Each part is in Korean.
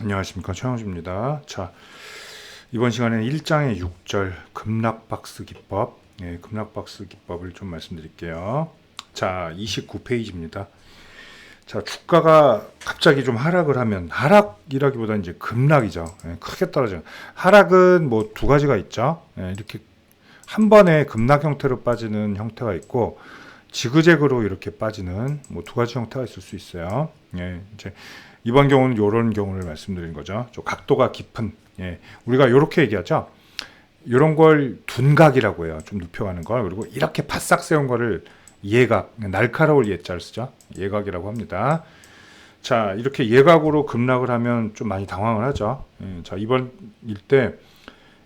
안녕하십니까 최영주입니다. 자 이번 시간에는 1장의 6절 급락박스 기법, 예, 급락박스 기법을 좀 말씀드릴게요. 자 29페이지입니다. 자 주가가 갑자기 좀 하락을 하면 하락이라기보다 이제 급락이죠. 예, 크게 떨어져. 하락은 뭐 두 가지가 있죠. 예, 이렇게 한 번에 급락 형태로 빠지는 형태가 있고 지그재그로 이렇게 빠지는 뭐 두 가지 형태가 있을 수 있어요. 예, 이제 이번 경우는 이런 경우를 말씀드린 거죠. 좀 각도가 깊은 예, 우리가 이렇게 얘기하죠. 이런 걸 둔각이라고 해요. 좀 눕혀가는 걸 그리고 이렇게 바싹 세운 거를 예각 날카로울 예자를 쓰죠. 예각이라고 합니다. 자 이렇게 예각으로 급락을 하면 좀 많이 당황을 하죠. 예, 자 이번 일때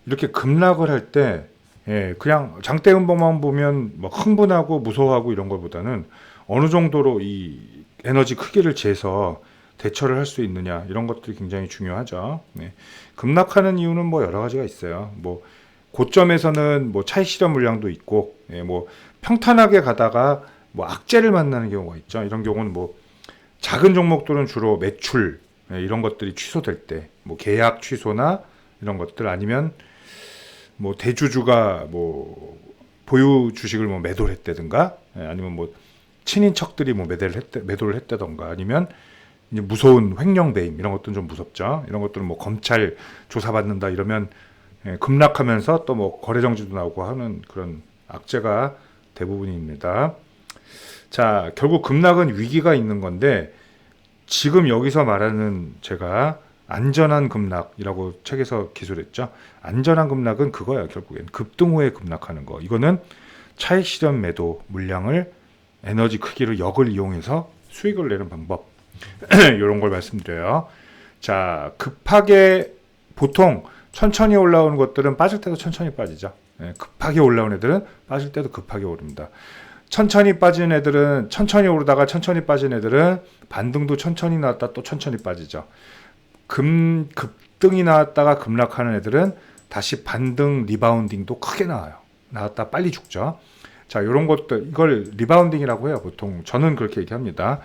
이렇게 급락을 할때 예, 그냥 장대 음봉만 보면 뭐 흥분하고 무서워하고 이런 것보다는 어느 정도로 이 에너지 크기를 재서 대처를 할 수 있느냐 이런 것들이 굉장히 중요하죠. 네. 급락하는 이유는 뭐 여러 가지가 있어요. 뭐 고점에서는 뭐 차익 실현 물량도 있고, 예, 뭐 평탄하게 가다가 뭐 악재를 만나는 경우가 있죠. 이런 경우는 뭐 작은 종목들은 주로 매출 예, 이런 것들이 취소될 때, 뭐 계약 취소나 이런 것들 아니면 뭐 대주주가 뭐 보유 주식을 뭐 매도를 했다든가 예, 아니면 뭐 친인척들이 뭐 매도를 했다, 매도를 했다던가 아니면 이제 무서운 횡령 배임 이런 것들은 좀 무섭죠. 이런 것들은 뭐 검찰 조사받는다 이러면 예, 급락하면서 또 뭐 거래 정지도 나오고 하는 그런 악재가 대부분입니다. 자, 결국 급락은 위기가 있는 건데 지금 여기서 말하는 제가 안전한 급락이라고 책에서 기술했죠. 안전한 급락은 그거야 결국엔 급등 후에 급락하는 거. 이거는 차익 실현 매도 물량을 에너지 크기를 역을 이용해서 수익을 내는 방법. 이런 걸 말씀드려요. 자, 급하게 보통 천천히 올라오는 것들은 빠질 때도 천천히 빠지죠. 예, 급하게 올라온 애들은 빠질 때도 급하게 오릅니다. 천천히 빠진 애들은 천천히 오르다가 천천히 빠진 애들은 반등도 천천히 나왔다 또 천천히 빠지죠. 금 급등이 나왔다가 급락하는 애들은 다시 반등 리바운딩도 크게 나와요. 나왔다 빨리 죽죠. 자, 이런 것들 이걸 리바운딩이라고 해요. 보통 저는 그렇게 얘기합니다.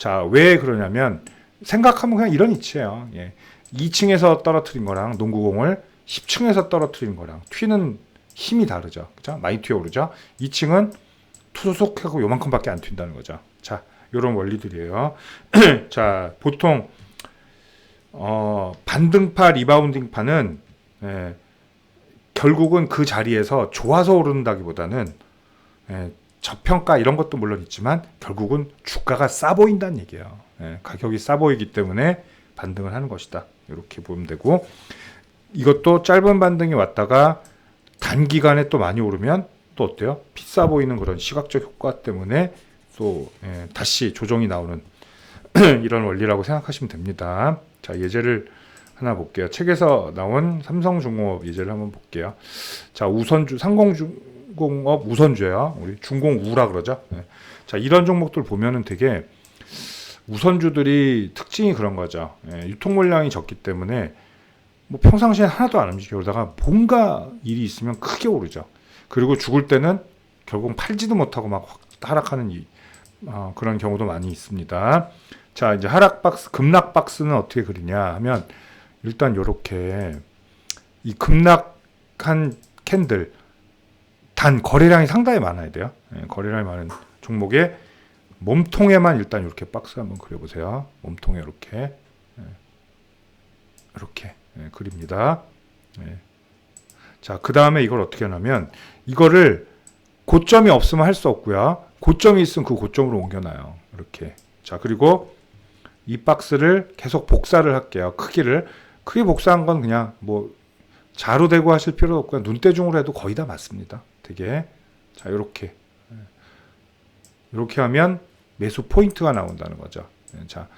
자, 왜 그러냐면 생각하면 그냥 이런 이치예요. 예. 2층에서 떨어뜨린 거랑 농구공을 10층에서 떨어뜨린 거랑 튀는 힘이 다르죠. 그죠? 많이 튀어 오르죠. 2층은 투속하고 요만큼밖에 안 튄다는 거죠. 자, 요런 원리들이에요. 자, 보통 어, 반등파 리바운딩파는 예, 결국은 그 자리에서 좋아서 오른다기보다는 예, 저평가 이런 것도 물론 있지만 결국은 주가가 싸 보인다는 얘기예요. 예, 가격이 싸 보이기 때문에 반등을 하는 것이다. 이렇게 보면 되고 이것도 짧은 반등이 왔다가 단기간에 또 많이 오르면 또 어때요? 비싸 보이는 그런 시각적 효과 때문에 또 예, 다시 조정이 나오는 이런 원리라고 생각하시면 됩니다. 자 예제를 하나 볼게요. 책에서 나온 삼성중공업 예제를 한번 볼게요. 자 우선주 상공중 공업 우선주예요. 우리 중공우라 그러죠. 네. 자 이런 종목들 보면은 되게 우선주들이 특징이 그런 거죠. 예, 유통 물량이 적기 때문에 뭐 평상시에 하나도 안 움직여 오다가 뭔가 일이 있으면 크게 오르죠. 그리고 죽을 때는 결국 팔지도 못하고 막 하락하는 이, 어, 그런 경우도 많이 있습니다. 자, 이제 하락 박스, 급락 박스는 어떻게 그리냐 하면 일단 요렇게 이 급락한 캔들 단 거래량이 상당히 많아야 돼요. 예, 거래량이 많은 종목에 몸통에만 일단 이렇게 박스 한번 그려보세요. 몸통에 이렇게 예, 이렇게 예, 그립니다. 예. 자, 그 다음에 이걸 어떻게 하냐면 이거를 고점이 없으면 할 수 없고요. 고점이 있으면 그 고점으로 옮겨놔요. 이렇게. 자, 그리고 이 박스를 계속 복사를 할게요. 크기를. 크게 복사한 건 그냥 뭐 자로 대고 하실 필요 없고요. 눈대중으로 해도 거의 다 맞습니다. 되게. 자, 이렇게. 이렇게 하면 매수 포인트가 나온다는 거죠. 자,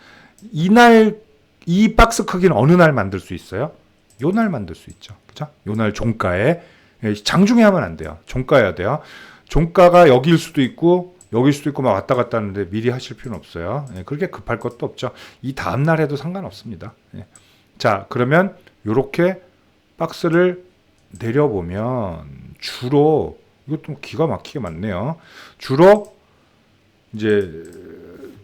이날 이 박스 크기는 어느 날 만들 수 있어요? 요 날 만들 수 있죠. 그죠? 요 날 종가에 예, 장중에 하면 안 돼요. 종가해야 돼요. 종가가 여기일 수도 있고 여기일 수도 있고 막 왔다 갔다 하는데 미리 하실 필요는 없어요. 예, 그렇게 급할 것도 없죠. 이 다음 날 해도 상관없습니다. 예. 자, 그러면 요렇게 박스를 내려보면 주로 이것도 기가 막히게 많네요. 주로 이제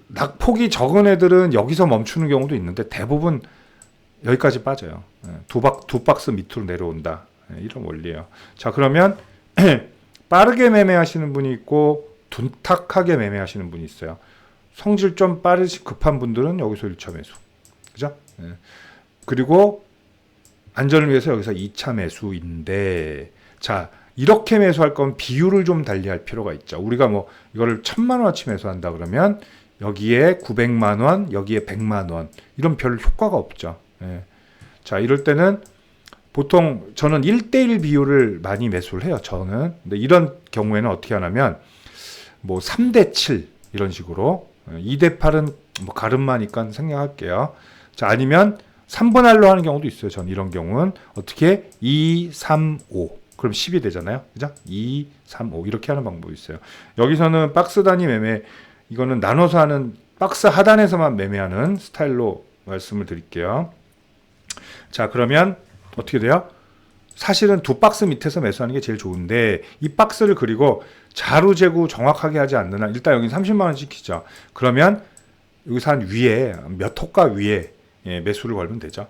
낙폭이 적은 애들은 여기서 멈추는 경우도 있는데 대부분 여기까지 빠져요. 예, 두, 박, 두 박스 밑으로 내려온다. 예, 이런 원리예요. 자 그러면 빠르게 매매하시는 분이 있고 둔탁하게 매매하시는 분이 있어요. 성질 좀 빠르시 급한 분들은 여기서 1차 매수. 그죠? 예. 그리고 안전을 위해서 여기서 2차 매수인데 자 이렇게 매수할 건 비율을 좀 달리할 필요가 있죠. 우리가 뭐 이거를 천만 원어치 매수한다 그러면 여기에 900만 원, 여기에 100만 원 이런 별 효과가 없죠. 예. 자 이럴 때는 보통 저는 1대1 비율을 많이 매수를 해요. 저는. 근데 이런 경우에는 어떻게 하냐면 뭐 3대 7 이런 식으로 2대 8은 뭐 가름마니까 생략할게요. 자, 아니면 3분 할로 하는 경우도 있어요. 전 이런 경우는 어떻게 2 3 5 그럼 10이 되잖아요. 그죠? 2 3 5 이렇게 하는 방법이 있어요. 여기서는 박스 단위 매매 이거는 나눠서 하는 박스 하단에서만 매매하는 스타일로 말씀을 드릴게요. 자, 그러면 어떻게 돼요? 사실은 두 박스 밑에서 매수하는 게 제일 좋은데 이 박스를 그리고 자루 재고 정확하게 하지 않는 한 일단 여기 30만 원 시키죠. 그러면 여기서 한 위에 몇 호가 위에 예, 매수를 걸면 되죠.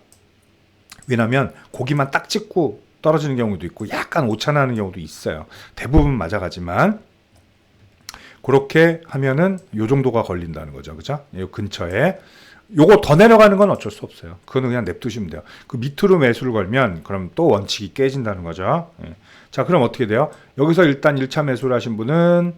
왜냐하면 고기만 딱 찍고 떨어지는 경우도 있고 약간 오차나는 경우도 있어요. 대부분 맞아가지만 그렇게 하면은 요 정도가 걸린다는 거죠. 그죠? 이 근처에 요거 더 내려가는 건 어쩔 수 없어요. 그거는 그냥 냅두시면 돼요. 그 밑으로 매수를 걸면 그럼 또 원칙이 깨진다는 거죠. 예. 자, 그럼 어떻게 돼요? 여기서 일단 1차 매수를 하신 분은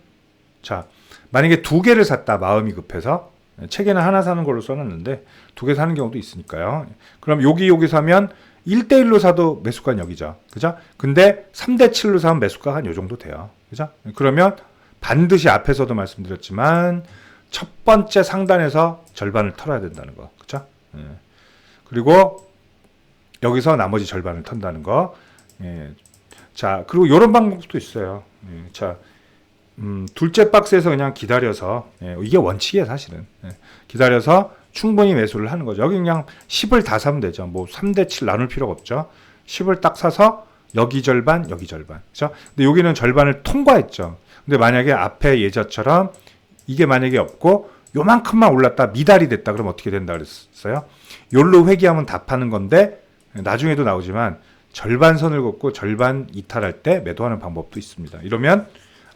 자, 만약에 두 개를 샀다. 마음이 급해서 예, 책에는 하나 사는 걸로 써놨는데 두 개 사는 경우도 있으니까요. 그럼 여기 여기 사면 1대1로 사도 매수가 여기죠. 그죠? 근데 3대 7로 사면 매수가 한 요 정도 돼요. 그죠? 그러면 반드시 앞에서도 말씀드렸지만 첫 번째 상단에서 절반을 털어야 된다는 거. 그죠? 예. 그리고 여기서 나머지 절반을 턴다는 거. 예. 자, 그리고 이런 방법도 있어요. 예. 자, 음, 둘째 박스에서 그냥 기다려서, 예. 이게 원칙이에요, 사실은. 예. 기다려서 충분히 매수를 하는 거죠. 여기 그냥 10을 다 사면 되죠. 뭐 3대 7 나눌 필요가 없죠. 10을 딱 사서 여기 절반, 여기 절반. 그죠? 근데 여기는 절반을 통과했죠. 근데 만약에 앞에 예저처럼 이게 만약에 없고 요만큼만 올랐다 미달이 됐다 그러면 어떻게 된다 그랬어요? 요로 회귀하면 다 파는 건데 나중에도 나오지만 절반 선을 긋고 절반 이탈할 때 매도하는 방법도 있습니다. 이러면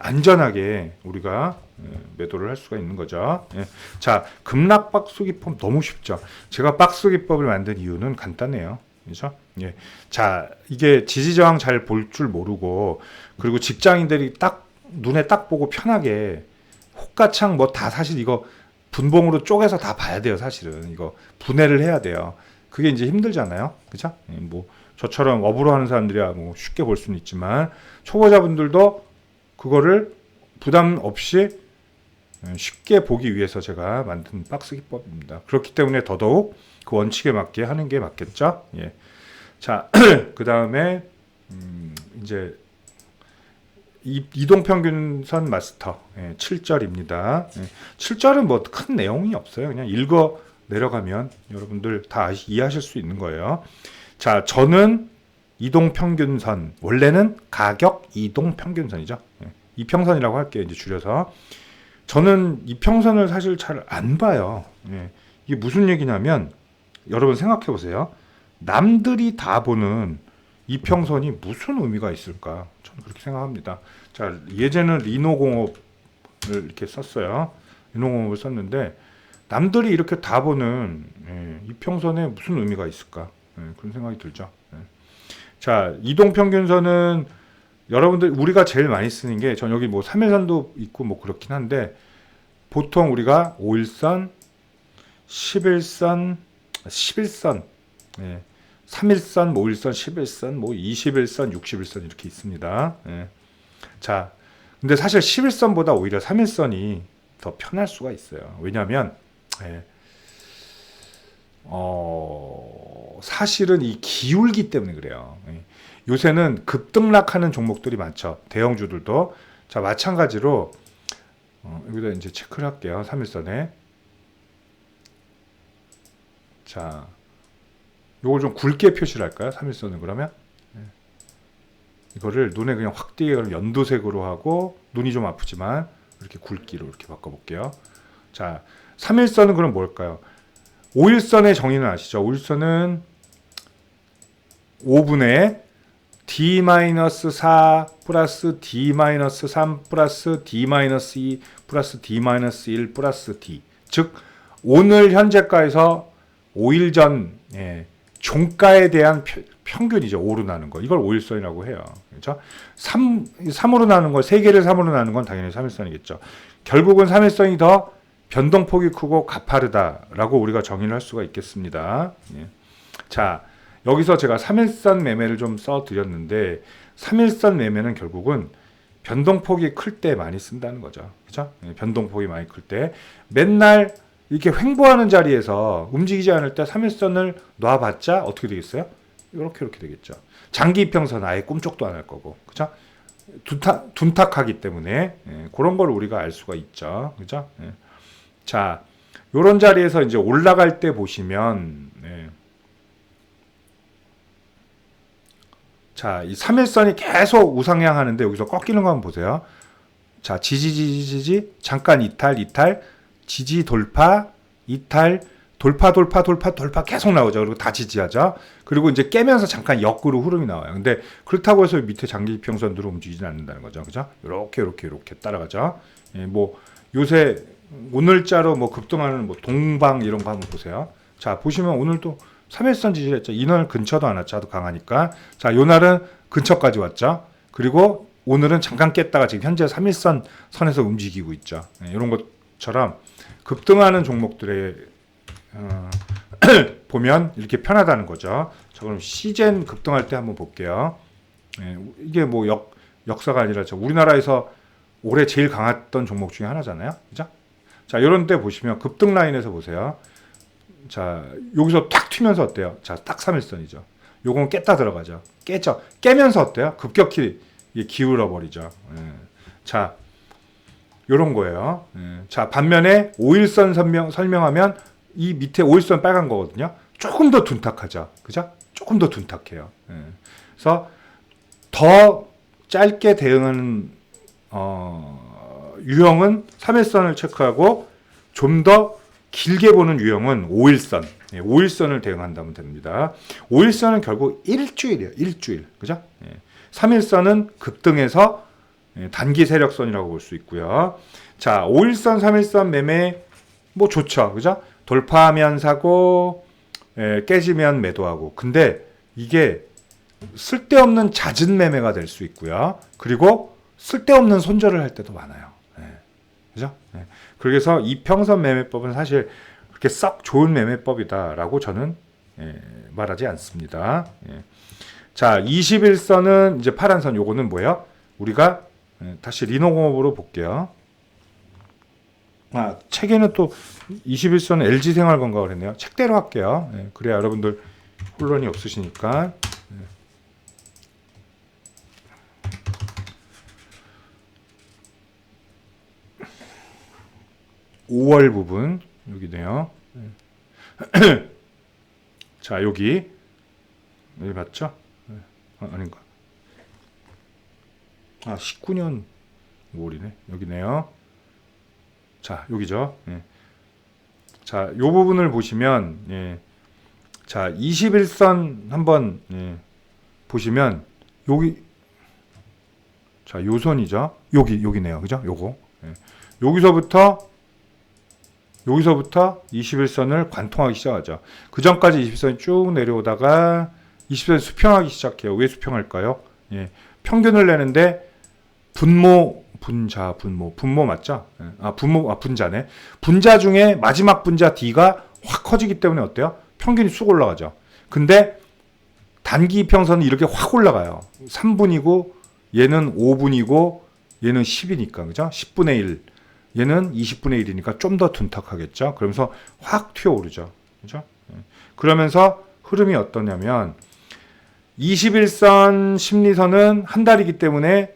안전하게 우리가 예, 매도를 할 수가 있는 거죠. 예. 자, 급락 박수 기법 너무 쉽죠. 제가 박수 기법을 만든 이유는 간단해요. 그렇죠? 예. 자, 이게 지지 저항 잘 볼 줄 모르고 그리고 직장인들이 딱 눈에 딱 보고 편하게 호가창 뭐 다 사실 이거 분봉으로 쪼개서 다 봐야 돼요, 사실은. 이거 분해를 해야 돼요. 그게 이제 힘들잖아요. 그죠? 예, 뭐 저처럼 업으로 하는 사람들이야 뭐 쉽게 볼 수는 있지만 초보자분들도 그거를 부담 없이 예, 쉽게 보기 위해서 제가 만든 박스 기법입니다. 그렇기 때문에 더더욱 그 원칙에 맞게 하는 게 맞겠죠. 예. 자, 그 다음에 음, 이제 이, 이동평균선 마스터 예, 7절입니다. 예, 7절은 뭐 큰 내용이 없어요. 그냥 읽어 내려가면 여러분들 다 이해하실 수 있는 거예요. 자, 저는 이동 평균선 원래는 가격 이동 평균선이죠. 예, 이평선이라고 할게요. 이제 줄여서 저는 이평선을 사실 잘 안 봐요. 예, 이게 무슨 얘기냐면 여러분 생각해 보세요. 남들이 다 보는 이평선이 무슨 의미가 있을까? 저는 그렇게 생각합니다. 자, 예제는 리노공업을 이렇게 썼어요. 리노공업을 썼는데 남들이 이렇게 다 보는 예, 이평선에 무슨 의미가 있을까? 예, 그런 생각이 들죠. 예. 자, 이동 평균선은 여러분들 우리가 제일 많이 쓰는 게 전 여기 뭐 3일선도 있고 뭐 그렇긴 한데 보통 우리가 5일선, 11선, 11선, 예, 3일선, 5일선, 11선, 뭐 21선, 61선 이렇게 있습니다. 예. 자, 근데 사실 11선보다 오히려 3일선이 더 편할 수가 있어요. 왜냐하면 예, 어, 사실은 이 기울기 때문에 그래요. 예. 요새는 급등락하는 종목들이 많죠. 대형주들도. 자, 마찬가지로 어, 여기다 이제 체크를 할게요. 3일선에. 자, 요걸 좀 굵게 표시를 할까요? 3일선은 그러면? 예. 이거를 눈에 그냥 확 띄게 그럼 연두색으로 하고 눈이 좀 아프지만 이렇게 굵기로 이렇게 바꿔볼게요. 자, 3일선은 그럼 뭘까요? 5일선의 정의는 아시죠? 5일선은 5분의 d-4 플러스 d-3 플러스 d-2 플러스 d-1 플러스 d 즉 오늘 현재가에서 5일 전 예, 종가에 대한 펴- 평균이죠. 5로 나는 거. 이걸 5일선이라고 해요. 그렇죠? 3, 3으로 나는 거, 3개를 3으로 나는 건 당연히 3일선이겠죠. 결국은 3일선이 더 변동폭이 크고 가파르다라고 우리가 정의를 할 수가 있겠습니다. 예. 자, 여기서 제가 3일선 매매를 좀 써드렸는데 3일선 매매는 결국은 변동폭이 클 때 많이 쓴다는 거죠. 그죠? 예, 변동폭이 많이 클 때 맨날 이렇게 횡보하는 자리에서 움직이지 않을 때 3일선을 놔봤자 어떻게 되겠어요? 이렇게 이렇게 되겠죠. 장기 이평선 아예 꿈쩍도 안 할 거고, 그죠? 둔탁, 둔탁하기 때문에 예, 그런 걸 우리가 알 수가 있죠, 그죠? 예. 자, 요런 자리에서 이제 올라갈 때 보시면, 예. 자, 이 3일선이 계속 우상향 하는데 여기서 꺾이는 거 한번 보세요. 자, 지지지지지, 잠깐 이탈, 이탈, 지지 돌파, 이탈, 돌파, 돌파, 돌파, 돌파 계속 나오죠. 그리고 다 지지하죠. 그리고 이제 깨면서 잠깐 역으로 흐름이 나와요. 근데 그렇다고 해서 밑에 장기 평선으로 움직이지는 않는다는 거죠. 그죠? 이렇게, 이렇게, 이렇게 따라가죠. 예, 뭐, 요새 오늘자로 뭐 급등하는 뭐 동방 이런 거 한번 보세요. 자, 보시면 오늘도 3일선 지지를 했죠. 이날 근처도 안 왔죠. 아주 강하니까. 자, 요 날은 근처까지 왔죠. 그리고 오늘은 잠깐 깼다가 지금 현재 3일선 선에서 움직이고 있죠. 예, 이런 것처럼 급등하는 종목들의 어, 보면 이렇게 편하다는 거죠. 자, 그럼 시젠 급등할 때 한번 볼게요. 예, 이게 뭐 역, 역사가 아니라 저 우리나라에서 올해 제일 강했던 종목 중에 하나잖아요. 그죠? 자, 이런 때 보시면 급등 라인에서 보세요. 자, 여기서 탁 튀면서 어때요? 자, 딱 3일선이죠. 요건 깼다 들어가죠. 깨죠. 깨면서 어때요? 급격히 기울어 버리죠. 예. 자, 요런 거예요. 예. 자, 반면에 5일선 설명, 설명하면 이 밑에 5일선 빨간 거거든요. 조금 더 둔탁하죠. 그죠? 조금 더 둔탁해요. 예. 그래서 더 짧게 대응하는 어, 유형은 3일선을 체크하고 좀 더 길게 보는 유형은 5일선. 예, 5일선을 대응한다면 됩니다. 5일선은 결국 일주일이에요. 일주일. 그죠? 예. 3일선은 급등해서 예, 단기 세력선이라고 볼 수 있고요. 자, 5일선, 3일선 매매 뭐 좋죠. 그죠? 돌파하면 사고 예, 깨지면 매도하고. 근데 이게 쓸데없는 잦은 매매가 될 수 있고요. 그리고 쓸데없는 손절을 할 때도 많아요. 예. 그죠? 예. 그래서 이 평선 매매법은 사실 그렇게 썩 좋은 매매법이다라고 저는 예, 말하지 않습니다. 예. 자, 21선은 이제 파란 선 요거는 뭐예요? 우리가 예, 다시 리노공업으로 볼게요. 아, 책에는 또 21선은 LG생활건강을 했네요. 책대로 할게요. 예, 그래야 여러분들 혼란이 없으시니까. 예. 5월 부분 여기네요. 예. 자 여기 여기 맞죠? 예. 아, 아닌가? 아 19년 5월이네 여기네요. 자 여기죠. 예. 자요 부분을 보시면 예. 자 21선 한번 예. 보시면 여기 자 요선이죠. 여기 여기네요. 그죠? 요거 예. 여기서부터 여기서부터 21선을 관통하기 시작하죠. 그 전까지 21선이 쭉 내려오다가 20선 수평하기 시작해요. 왜 수평할까요? 예, 평균을 내는데 분모, 분자, 분모, 분모 맞죠? 예, 아 분모, 아 분자네. 분자 중에 마지막 분자 D가 확 커지기 때문에 어때요? 평균이 쑥 올라가죠. 근데 단기 평선은 이렇게 확 올라가요. 3분이고 얘는 5분이고 얘는 10이니까 그죠? 10분의 1. 얘는 20분의 1이니까 좀 더 둔탁하겠죠. 그러면서 확 튀어오르죠. 그죠? 예. 그러면서 흐름이 어떠냐면 21선 심리선은 한 달이기 때문에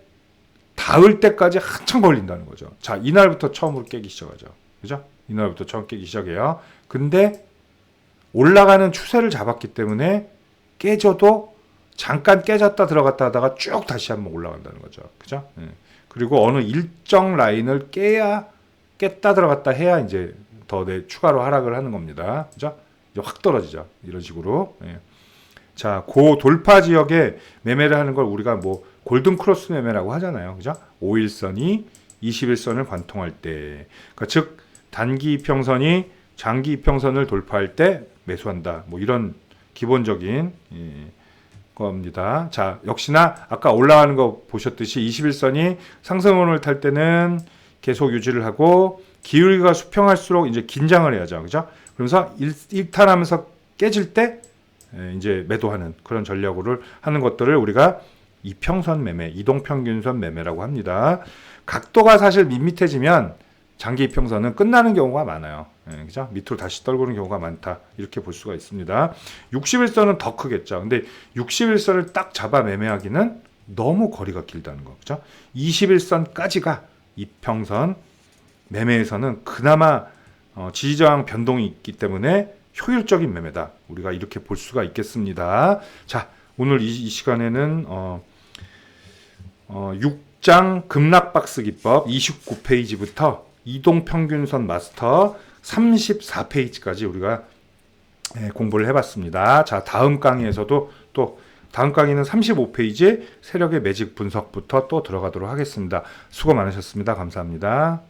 닿을 때까지 한참 걸린다는 거죠. 자, 이날부터 처음으로 깨기 시작하죠. 그죠? 이날부터 처음 깨기 시작해요. 근데 올라가는 추세를 잡았기 때문에 깨져도 잠깐 깨졌다 들어갔다 하다가 쭉 다시 한번 올라간다는 거죠. 그죠? 예. 그리고 어느 일정 라인을 깨야 깼다 들어갔다 해야 이제 더 내 추가로 하락을 하는 겁니다. 그죠? 이제 확 떨어지죠. 이런 식으로. 예. 자, 고 돌파 지역에 매매를 하는 걸 우리가 뭐 골든 크로스 매매라고 하잖아요. 그죠? 5일선이 21선을 관통할 때. 그러니까 즉 단기 이평선이 장기 이평선을 돌파할 때 매수한다. 뭐 이런 기본적인 예, 겁니다. 자, 역시나 아까 올라가는 거 보셨듯이 21선이 상승원을 탈 때는 계속 유지를 하고 기울기가 수평할수록 이제 긴장을 해야죠. 그죠? 그러면서 일, 일탈하면서 깨질 때 예, 이제 매도하는 그런 전략으로 하는 것들을 우리가 이평선 매매, 이동평균선 매매라고 합니다. 각도가 사실 밋밋해지면 장기 이평선은 끝나는 경우가 많아요. 예, 그죠? 밑으로 다시 떨구는 경우가 많다. 이렇게 볼 수가 있습니다. 61선은 더 크겠죠. 근데 61선을 딱 잡아 매매하기는 너무 거리가 길다는 거. 그죠? 21선까지가 이평선 매매에서는 그나마 어, 지지저항 변동이 있기 때문에 효율적인 매매다. 우리가 이렇게 볼 수가 있겠습니다. 자, 오늘 이, 이 시간에는 어, 어, 6장 급락박스 기법 29페이지부터 이동 평균선 마스터 34페이지까지 우리가 예, 공부를 해봤습니다. 자, 다음 강의에서도 또 다음 강의는 35페이지 세력의 매직 분석부터 또 들어가도록 하겠습니다. 수고 많으셨습니다. 감사합니다.